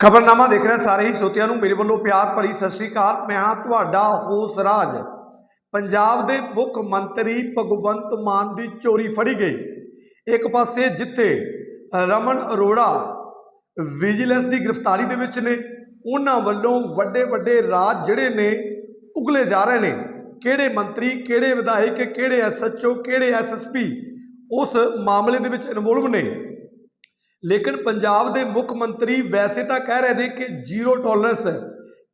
ਖਬਰਨਾਮਾ ਦੇਖ ਰਹੇ ਸਾਰੇ ਹੀ ਸਰੋਤਿਆਂ ਨੂੰ ਮੇਰੇ ਵੱਲੋਂ ਪਿਆਰ ਭਰੀ ਸਤਿ ਸ੍ਰੀ ਅਕਾਲ। ਮੈਂ ਹਾਂ ਤੁਹਾਡਾ ਹੋਸ ਰਾਜ। ਪੰਜਾਬ ਦੇ ਮੁੱਖ ਮੰਤਰੀ ਭਗਵੰਤ ਮਾਨ ਦੀ ਚੋਰੀ ਫੜੀ ਗਈ। ਇੱਕ ਪਾਸੇ ਜਿੱਥੇ ਰਮਨ ਅਰੋੜਾ ਵਿਜੀਲੈਂਸ ਦੀ ਗ੍ਰਿਫਤਾਰੀ ਦੇ ਵਿੱਚ ਨੇ, ਉਹਨਾਂ ਵੱਲੋਂ ਵੱਡੇ ਵੱਡੇ ਰਾਜ ਜਿਹੜੇ ਨੇ, ਉਗਲੇ ਜਾ ਰਹੇ ਨੇ। ਕਿਹੜੇ ਮੰਤਰੀ, ਕਿਹੜੇ ਵਿਧਾਇਕ, ਕਿਹੜੇ ਐਸਐਚਓ ਕਿਹੜੇ ਐਸਐਸਪੀ ਉਸ ਮਾਮਲੇ ਦੇ ਵਿੱਚ ਇਨਵੋਲਵ ਨੇ। ਲੇਕਿਨ ਪੰਜਾਬ ਦੇ ਮੁੱਖ ਮੰਤਰੀ ਵੈਸੇ ਤਾਂ ਕਹਿ ਰਹੇ ਨੇ ਕਿ ਜ਼ੀਰੋ ਟੋਲਰੈਂਸ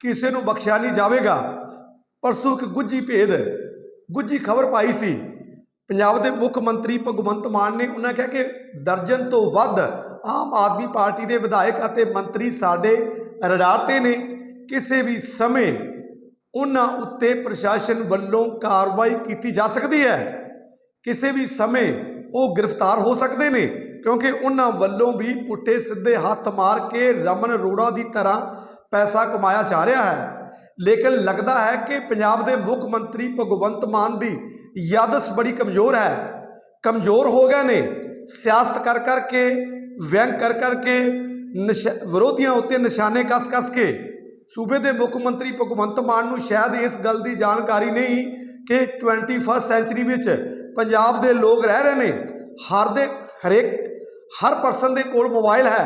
ਕਿਸੇ ਨੂੰ ਬਖਸ਼ਿਆ ਨਹੀਂ ਜਾਵੇਗਾ। ਪਰਸੋਂ ਇੱਕ ਗੁੱਜੀ ਭੇਦ ਗੁੱਜੀ ਖਬਰ ਪਾਈ ਸੀ। ਪੰਜਾਬ ਦੇ ਮੁੱਖ ਮੰਤਰੀ ਭਗਵੰਤ ਮਾਨ ਨੇ ਉਹਨਾਂ ਕਿਹਾ ਕਿ ਦਰਜਨ ਤੋਂ ਵੱਧ ਆਮ ਆਦਮੀ ਪਾਰਟੀ ਦੇ ਵਿਧਾਇਕ ਅਤੇ ਮੰਤਰੀ ਸਾਡੇ ਰਡਾਰ ਤੇ ਨੇ। ਕਿਸੇ ਵੀ ਸਮੇਂ ਉਹਨਾਂ ਉੱਤੇ ਪ੍ਰਸ਼ਾਸਨ ਵੱਲੋਂ ਕਾਰਵਾਈ ਕੀਤੀ ਜਾ ਸਕਦੀ ਹੈ। ਕਿਸੇ ਵੀ ਸਮੇਂ ਉਹ ਗ੍ਰਿਫਤਾਰ ਹੋ ਸਕਦੇ ਨੇ। ਕਿਉਂਕਿ ਉਹਨਾਂ ਵੱਲੋਂ ਵੀ ਪੁੱਠੇ ਸਿੱਧੇ ਹੱਥ ਮਾਰ ਕੇ ਰਮਨ ਅਰੋੜਾ ਦੀ ਤਰ੍ਹਾਂ ਪੈਸਾ ਕਮਾਇਆ ਜਾ ਰਿਹਾ ਹੈ। ਲੇਕਿਨ ਲੱਗਦਾ ਹੈ ਕਿ ਪੰਜਾਬ ਦੇ ਮੁੱਖ ਮੰਤਰੀ ਭਗਵੰਤ ਮਾਨ ਦੀ ਯਾਦਸ ਬੜੀ ਕਮਜ਼ੋਰ ਹੈ। ਕਮਜ਼ੋਰ ਹੋ ਗਏ ਨੇ। ਸਿਆਸਤ ਕਰ ਕਰਕੇ, ਵਿਅੰਗ ਕਰ ਕਰਕੇ, ਨਿਸ਼ਾ- ਵਿਰੋਧੀਆਂ ਉੱਤੇ ਨਿਸ਼ਾਨੇ ਕੱਸ-ਕੱਸ ਕੇ ਸੂਬੇ ਦੇ ਮੁੱਖ ਮੰਤਰੀ ਭਗਵੰਤ ਮਾਨ ਨੂੰ ਸ਼ਾਇਦ ਇਸ ਗੱਲ ਦੀ ਜਾਣਕਾਰੀ ਨਹੀਂ ਕਿ 21ਫਸਟ ਸੈਂਚੁਰੀ ਵਿੱਚ ਪੰਜਾਬ ਦੇ ਲੋਕ ਰਹਿ ਰਹੇ ਨੇ। ਹਰ ਦੇ, ਹਰੇਕ ਹਰ ਪਰਸਨ ਦੇ ਕੋਲ ਮੋਬਾਈਲ ਹੈ,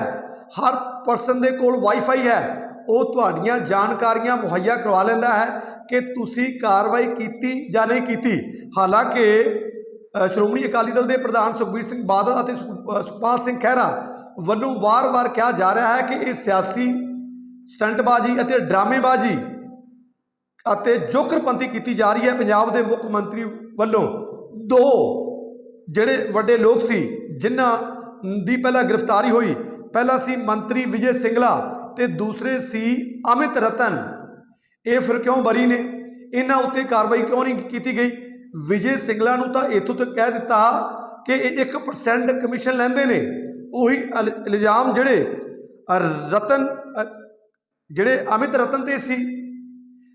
ਹਰ ਪਰਸਨ ਦੇ ਕੋਲ ਵਾਈਫਾਈ ਹੈ, ਉਹ ਤੁਹਾਡੀਆਂ ਜਾਣਕਾਰੀਆਂ ਮੁਹੱਈਆ ਕਰਵਾ ਲੈਂਦਾ ਹੈ ਕਿ ਤੁਸੀਂ ਕਾਰਵਾਈ ਕੀਤੀ ਜਾਂ ਨਹੀਂ ਕੀਤੀ। ਹਾਲਾਂਕਿ ਸ਼੍ਰੋਮਣੀ ਅਕਾਲੀ ਦਲ ਦੇ ਪ੍ਰਧਾਨ ਸੁਖਬੀਰ ਸਿੰਘ ਬਾਦਲ ਅਤੇ ਸੁਖ- ਸੁਖਪਾਲ ਸਿੰਘ ਖਹਿਰਾ ਵੱਲੋਂ ਵਾਰ-ਵਾਰ ਕਿਹਾ ਜਾ ਰਿਹਾ ਹੈ ਕਿ ਇਹ ਸਿਆਸੀ ਸਟੰਟਬਾਜ਼ੀ ਅਤੇ ਡਰਾਮੇਬਾਜ਼ੀ ਅਤੇ ਜੋਕਰਪੰਤੀ ਕੀਤੀ ਜਾ ਰਹੀ ਹੈ। ਪੰਜਾਬ ਦੇ ਮੁੱਖ ਮੰਤਰੀ ਵੱਲੋਂ ਦੋ ਜਿਹੜੇ ਵੱਡੇ ਲੋਕ ਸੀ, ਜਿਨ੍ਹਾਂ ਦੀ ਪਹਿਲਾਂ ਗ੍ਰਿਫਤਾਰੀ ਹੋਈ। ਪਹਿਲਾ ਸੀ ਮੰਤਰੀ ਵਿਜੇ ਸਿੰਗਲਾ ਤੇ ਦੂਸਰੇ ਸੀ ਅਮਿਤ ਰਤਨ। ਇਹ ਫਿਰ ਕਿਉਂ ਬਰੀ ਨੇ? ਇਹਨਾਂ ਉੱਤੇ ਕਾਰਵਾਈ ਕਿਉਂ ਨਹੀਂ ਕੀਤੀ ਗਈ? ਵਿਜੇ ਸਿੰਗਲਾ ਨੂੰ ਤਾਂ ਇੱਥੋਂ ਤੱਕ ਕਹਿ ਦਿੱਤਾ ਕਿ ਇਹ 1% ਕਮਿਸ਼ਨ ਲੈਂਦੇ ਨੇ। ਉਹੀ ਇਲ- ਇਲਜ਼ਾਮ ਜਿਹੜੇ ਰਤਨ ਜਿਹੜੇ ਅਮਿਤ ਰਤਨ ਤੇ ਸੀ।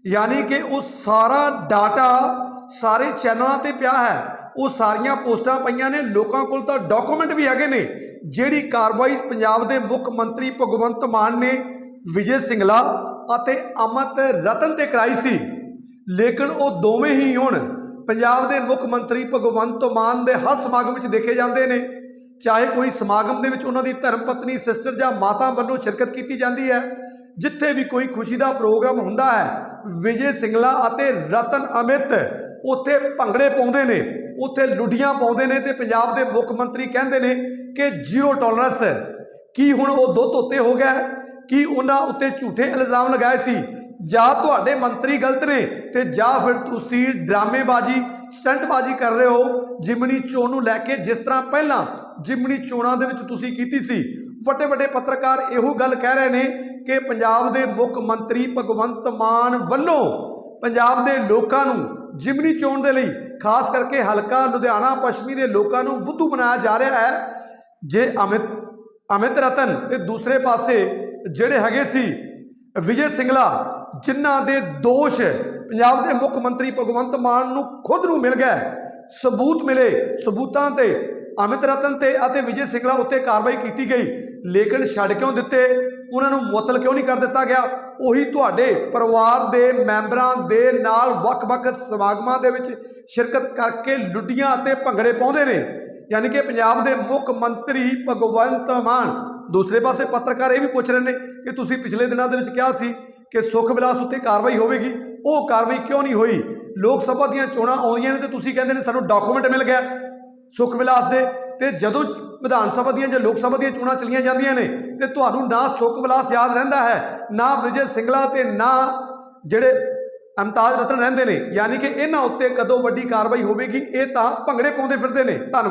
ਯਾਨੀ ਕਿ ਉਹ ਸਾਰਾ ਡਾਟਾ ਸਾਰੇ ਚੈਨਲਾਂ ਤੇ ਪਿਆ ਹੈ। ਉਹ ਸਾਰੀਆਂ ਪੋਸਟਾਂ ਪਈਆਂ ਨੇ। ਲੋਕਾਂ ਕੋਲ ਤਾਂ ਡਾਕੂਮੈਂਟ ਵੀ ਹੈਗੇ ਨੇ, ਜਿਹੜੀ ਕਾਰਵਾਈ ਪੰਜਾਬ ਦੇ ਮੁੱਖ ਮੰਤਰੀ ਭਗਵੰਤ ਮਾਨ ਨੇ, ਵਿਜੇ ਸਿੰਗਲਾ ਅਤੇ ਅਮਿਤ ਰਤਨ ਤੇ ਕਰਾਈ ਸੀ। ਲੇਕਿਨ ਉਹ ਦੋਵੇਂ ਹੀ ਹੁਣ ਪੰਜਾਬ ਦੇ ਮੁੱਖ ਮੰਤਰੀ ਭਗਵੰਤ ਮਾਨ ਦੇ ਹਰ ਸਮਾਗਮ ਵਿੱਚ ਦੇਖੇ ਜਾਂਦੇ ਨੇ। ਚਾਹੇ ਕੋਈ ਸਮਾਗਮ ਦੇ ਵਿੱਚ ਉਹਨਾਂ ਦੀ ਧਰਮ ਪਤਨੀ ਸਿਸਟਰ ਜਾਂ ਮਾਤਾ ਵੱਲੋਂ ਸ਼ਿਰਕਤ ਕੀਤੀ ਜਾਂਦੀ ਹੈ, ਜਿੱਥੇ ਵੀ ਕੋਈ ਖੁਸ਼ੀ ਦਾ ਪ੍ਰੋਗਰਾਮ ਹੁੰਦਾ ਹੈ, ਵਿਜੇ ਸਿੰਗਲਾ ਅਤੇ ਰਤਨ ਅਮਿਤ ਉੱਥੇ ਭੰਗੜੇ ਪਾਉਂਦੇ ਨੇ। ਉੱਥੇ ਲੁੱਡੀਆਂ ਪਾਉਂਦੇ ਨੇ ਤੇ ਪੰਜਾਬ ਦੇ ਮੁੱਖ ਮੰਤਰੀ ਕਹਿੰਦੇ ਨੇ ਕਿ ਜ਼ੀਰੋ ਟੋਲਰੈਂਸ ਕੀ ਹੁਣ ਉਹ ਦੋ ਧੋਤੇ ਹੋ ਗਿਆ? ਕੀ ਉਹਨਾਂ ਉੱਤੇ ਝੂਠੇ ਇਲਜ਼ਾਮ ਲਗਾਏ ਸੀ? ਜਾਂ ਤੁਹਾਡੇ ਮੰਤਰੀ ਗਲਤ ਨੇ ਤੇ ਜਾਂ ਫਿਰ ਤੁਸੀਂ ਡਰਾਮੇਬਾਜ਼ੀ, ਸਟੰਟਬਾਜ਼ੀ ਕਰ ਰਹੇ ਹੋ? ਜਿਮਨੀ ਚੋਣ ਨੂੰ ਲੈ ਕੇ ਜਿਸ ਤਰ੍ਹਾਂ ਪਹਿਲਾਂ ਜਿਮਨੀ ਚੋਣਾਂ ਦੇ ਵਿੱਚ ਤੁਸੀਂ ਕੀਤੀ ਸੀ, ਵੱਡੇ ਵੱਡੇ ਪੱਤਰਕਾਰ ਇਹੋ ਗੱਲ ਕਹਿ ਰਹੇ ਨੇ ਕਿ ਪੰਜਾਬ ਦੇ ਮੁੱਖ ਮੰਤਰੀ ਭਗਵੰਤ ਮਾਨ ਵੱਲੋਂ ਪੰਜਾਬ ਦੇ ਲੋਕਾਂ ਨੂੰ ਜਿਮਨੀ ਚੋਣ ਦੇ ਲਈ ਖਾਸ ਕਰਕੇ ਹਲਕਾ ਲੁਧਿਆਣਾ, ਪੱਛਮੀ ਦੇ ਲੋਕਾਂ ਨੂੰ ਬੁੱਧੂ ਬਣਾਇਆ ਜਾ ਰਿਹਾ ਹੈ। ਜੇ ਅਮਿਤ ਅਮਿਤ ਰਤਨ ਤੇ ਦੂਸਰੇ ਪਾਸੇ ਜਿਹੜੇ ਹੈਗੇ ਸੀ ਵਿਜੇ ਸਿੰਗਲਾ, ਜਿਨ੍ਹਾਂ ਦੇ ਦੋਸ਼ ਪੰਜਾਬ ਦੇ ਮੁੱਖ ਮੰਤਰੀ ਭਗਵੰਤ ਮਾਨ ਨੂੰ ਖੁਦ ਨੂੰ ਮਿਲ ਗਏ, ਸਬੂਤ ਮਿਲੇ, ਸਬੂਤਾਂ ਤੇ ਅਮਿਤ ਰਤਨ ਤੇ ਅਤੇ ਵਿਜੇ ਸਿੰਗਲਾ ਉੱਤੇ ਕਾਰਵਾਈ ਕੀਤੀ ਗਈ, ਲੇਕਿਨ ਛੱਡ ਕਿਉਂ ਦਿੱਤੇ? ਉਹਨਾਂ ਨੂੰ ਮੁਅੱਤਲ ਕਿਉਂ ਨਹੀਂ ਕਰ ਦਿੱਤਾ ਗਿਆ? ਉਹੀ ਤੁਹਾਡੇ ਪਰਿਵਾਰ ਦੇ ਮੈਂਬਰਾਂ ਦੇ ਨਾਲ ਵੱਖ-ਵੱਖ ਸਮਾਗਮਾਂ ਦੇ ਵਿੱਚ ਸ਼ਿਰਕਤ ਕਰਕੇ ਲੁੱਡੀਆਂ ਅਤੇ ਭੰਗੜੇ ਪਾਉਂਦੇ ਨੇ। ਯਾਨੀ ਕਿ ਪੰਜਾਬ ਦੇ ਮੁੱਖ ਮੰਤਰੀ ਭਗਵੰਤ ਮਾਨ। ਦੂਸਰੇ ਪਾਸੇ ਪੱਤਰਕਾਰ ਇਹ ਵੀ ਪੁੱਛ ਰਹੇ ਨੇ ਕਿ ਤੁਸੀਂ ਪਿਛਲੇ ਦਿਨਾਂ ਦੇ ਵਿੱਚ ਕਿਹਾ ਸੀ ਕਿ ਸੁਖ ਵਿਲਾਸ ਉੱਤੇ ਕਾਰਵਾਈ ਹੋਵੇਗੀ। ਉਹ ਕਾਰਵਾਈ ਕਿਉਂ ਨਹੀਂ ਹੋਈ? ਲੋਕ ਸਭਾ ਦੀਆਂ ਚੋਣਾਂ ਆਉਂਦੀਆਂ ਨੇ ਤੇ ਤੁਸੀਂ ਕਹਿੰਦੇ ਨੇ ਸਾਨੂੰ ਡਾਕੂਮੈਂਟ ਮਿਲ ਗਿਆ ਸੁਖ ਵਿਲਾਸ ਦੇ। ਤੇ ਜਦੋਂ ਵਿਧਾਨ ਸਭਾ ਦੀਆਂ ਜਾਂ ਲੋਕ ਸਭਾ ਦੀਆਂ ਚੋਣਾਂ ਚਲੀਆਂ ਜਾਂਦੀਆਂ ਨੇ ਤੇ ਤੁਹਾਨੂੰ ਨਾ ਸੁਖ ਵਿਲਾਸ ਯਾਦ ਰਹਿੰਦਾ ਹੈ, ਨਾ ਵਿਜੇ ਸਿੰਗਲਾ ਤੇ ਨਾ ਜਿਹੜੇ ਅਮਤਾਜ ਰਤਨ ਰਹਿੰਦੇ ਨੇ, ਯਾਨੀ ਕਿ ਇਹਨਾਂ ਉੱਤੇ ਕਦੋਂ ਵੱਡੀ ਕਾਰਵਾਈ ਹੋਵੇਗੀ, ਇਹ ਤਾਂ ਭੰਗੜੇ ਪਾਉਂਦੇ ਫਿਰਦੇ ਨੇ। ਧੰਨਵਾਦ।